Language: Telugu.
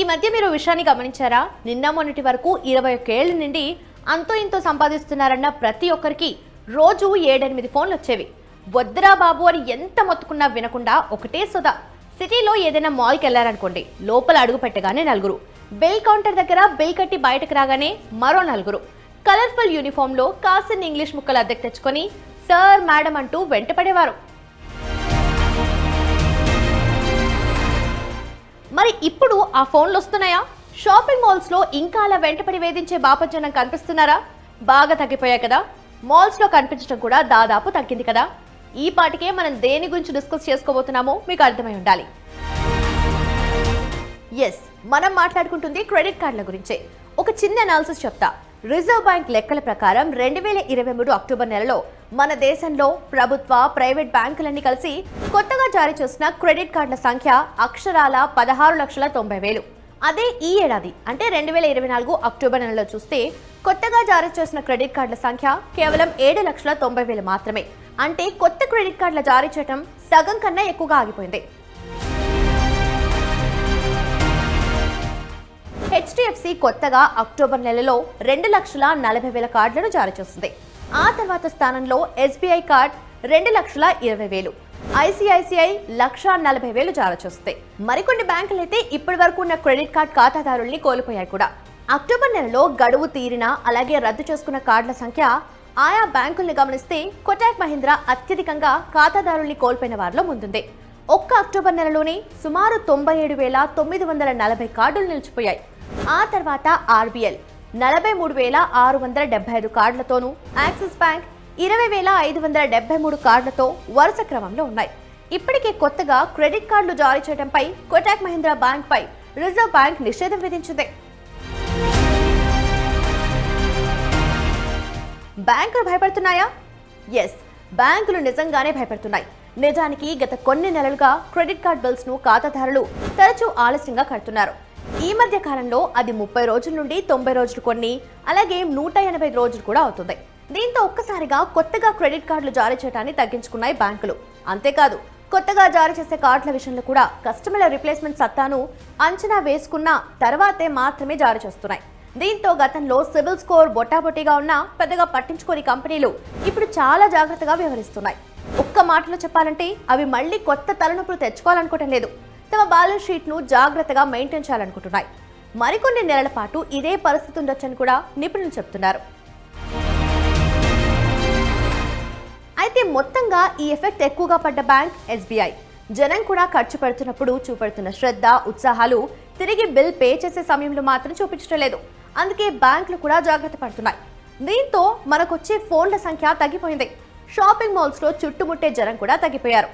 ఈ మధ్య మీరు విషయాన్ని గమనించారా? నిన్న మొన్నటి వరకు ఇరవై ఒకేళ్ళ నుండి అంతో ఇంతో సంపాదిస్తున్నారన్న ప్రతి ఒక్కరికి రోజు ఏడెనిమిది ఫోన్లు వచ్చేవి. వద్దురా బాబు అని ఎంత మొత్తుకున్నా వినకుండా ఒకటే సుధా సిటీలో ఏదైనా మాల్కి వెళ్ళారనుకోండి లోపల అడుగు పెట్టగానే నలుగురు. బిల్ కౌంటర్ దగ్గర బిల్ కట్టి బయటకు రాగానే మరో నలుగురు. కలర్ఫుల్ యూనిఫామ్లో కాసిన ఇంగ్లీష్ ముక్కలు అద్దెకు తెచ్చుకొని సార్ మేడం అంటూ వెంటపడేవారు. మరి ఇప్పుడు ఆ ఫోన్లు వస్తున్నాయా? షాపింగ్ మాల్స్లో ఇంకా అలా వెంటపడి వేధించే బాపజనం కనిపిస్తున్నారా? బాగా తగ్గిపోయాయి కదా. మాల్స్లో కనిపించడం కూడా దాదాపు తగ్గింది కదా. ఈ పాటికే మనం దేని గురించి డిస్కస్ చేసుకోబోతున్నామో మీకు అర్థమై ఉండాలి. ఎస్ మనం మాట్లాడుకుంటుంది క్రెడిట్ కార్డుల గురించే. ఒక చిన్న అనాలిసిస్ చెప్తా. రిజర్వ్ బ్యాంక్ లెక్కల ప్రకారం రెండు వేల ఇరవై మూడు అక్టోబర్ నెలలో మన దేశంలో ప్రభుత్వ ప్రైవేట్ బ్యాంకులన్నీ కలిసి కొత్తగా జారీ చేసిన క్రెడిట్ కార్డుల సంఖ్య అక్షరాల పదహారు లక్షల తొంభై వేలు. అదే ఈ ఏడాది అంటే రెండు వేల ఇరవై నాలుగు అక్టోబర్ నెలలో చూస్తే కొత్తగా జారీ చేసిన క్రెడిట్ కార్డుల సంఖ్య కేవలం ఏడు లక్షల తొంభై వేలు మాత్రమే. అంటే కొత్త క్రెడిట్ కార్డుల జారీ చేయడం సగం కన్నా ఎక్కువగా ఆగిపోయింది. హెచ్డిఎఫ్సి కొత్తగా అక్టోబర్ నెలలో రెండు లక్షల నలభై వేల కార్డులను జారీ చేస్తుంది. ఆ తర్వాత స్థానంలో ఎస్బీఐ కార్డ్ రెండు లక్షల ఇరవై వేలు ఐసిఐసిఐ లక్ష నలభై వేలు జారీ చేస్తాయి మరికొన్ని బ్యాంకులు అయితే ఇప్పటి వరకు ఉన్న క్రెడిట్ కార్డ్ ఖాతాదారుల్ని కోల్పోయాయి కూడా. అక్టోబర్ నెలలో గడువు తీరిన అలాగే రద్దు చేసుకున్న కార్డుల సంఖ్య ఆయా బ్యాంకుల్ని గమనిస్తే కొటాక్ మహీంద్రా అత్యధికంగా ఖాతాదారుల్ని కోల్పోయిన వారిలో ముందుంది. ఒక్క అక్టోబర్ నెలలోనే సుమారు తొంభై ఏడు వేల తొమ్మిది వందల నలభై కార్డులు నిలిచిపోయాయి. ఆ తర్వాత ఆర్బీఎల్. నలభై మూడు వేల ఆరు వందల డెబ్బై ఐదు కార్డులతోనూ యాక్సిస్ బ్యాంక్ ఇరవై వేల ఐదు వందల డెబ్బై మూడు కార్డులతో వరుస క్రమంలో ఉన్నాయి. ఇప్పటికే కొత్తగా క్రెడిట్ కార్డులు జారీ చేయడంపై కోటాక్ మహీంద్రా బ్యాంక్ పై రిజర్వ్ బ్యాంక్ నిషేధం విధించింది. బ్యాంకులు భయపడుతున్నాయా? ఎస్ బ్యాంకులు నిజంగానే భయపడుతున్నాయి. నిజానికి గత కొన్ని నెలలుగా క్రెడిట్ కార్డ్ బిల్స్ను ఖాతాదారులు తరచూ ఆలస్యంగా కడుతున్నారు. ఈ మధ్య కాలంలో అది ముప్పై రోజుల నుండి తొంభై రోజులు కొన్ని అలాగే నూట ఎనభై రోజులు కూడా అవుతుంది. దీంతో ఒక్కసారిగా కొత్తగా క్రెడిట్ కార్డులు జారీ చేయడాన్ని తగ్గించుకున్నాయి బ్యాంకులు. అంతేకాదు కొత్తగా జారీ చేసే కార్డుల విషయంలో కూడా కస్టమర్ల రిప్లేస్మెంట్ సత్తాను అంచనా వేసుకున్న తర్వాతే మాత్రమే జారీ చేస్తున్నాయి. దీంతో గతంలో సిబిల్ స్కోర్ బొటాబొటిగా ఉన్నా పెద్దగా పట్టించుకోని కంపెనీలు ఇప్పుడు చాలా జాగ్రత్తగా వ్యవహరిస్తున్నాయి. ఒక్క మాటలో చెప్పాలంటే అవి మళ్ళీ కొత్త తలనొప్పులు తెచ్చుకోవాలనుకోవటం లేదు. తమ బ్యాలెన్స్ షీట్ను జాగ్రత్తగా మెయింటైన్ చేయాలనుకుంటున్నాయి. మరికొన్ని నెలల పాటు ఇదే పరిస్థితి ఉండొచ్చని కూడా నిపుణులు చెప్తున్నారు అయితే మొత్తంగా ఈ ఎఫెక్ట్ ఎక్కువగా పడ్డ బ్యాంక్ ఎస్బీఐ. జనం కూడా ఖర్చు పెడుతున్నప్పుడు చూపెడుతున్న శ్రద్ధ ఉత్సాహాలు తిరిగి బిల్ పే చేసే సమయంలో మాత్రం చూపించడం లేదు. అందుకే బ్యాంకులు కూడా జాగ్రత్త పడుతున్నాయి. దీంతో మనకొచ్చే ఫోన్ల సంఖ్య తగ్గిపోయింది. షాపింగ్ మాల్స్లో చుట్టుముట్టే జనం కూడా తగ్గిపోయారు.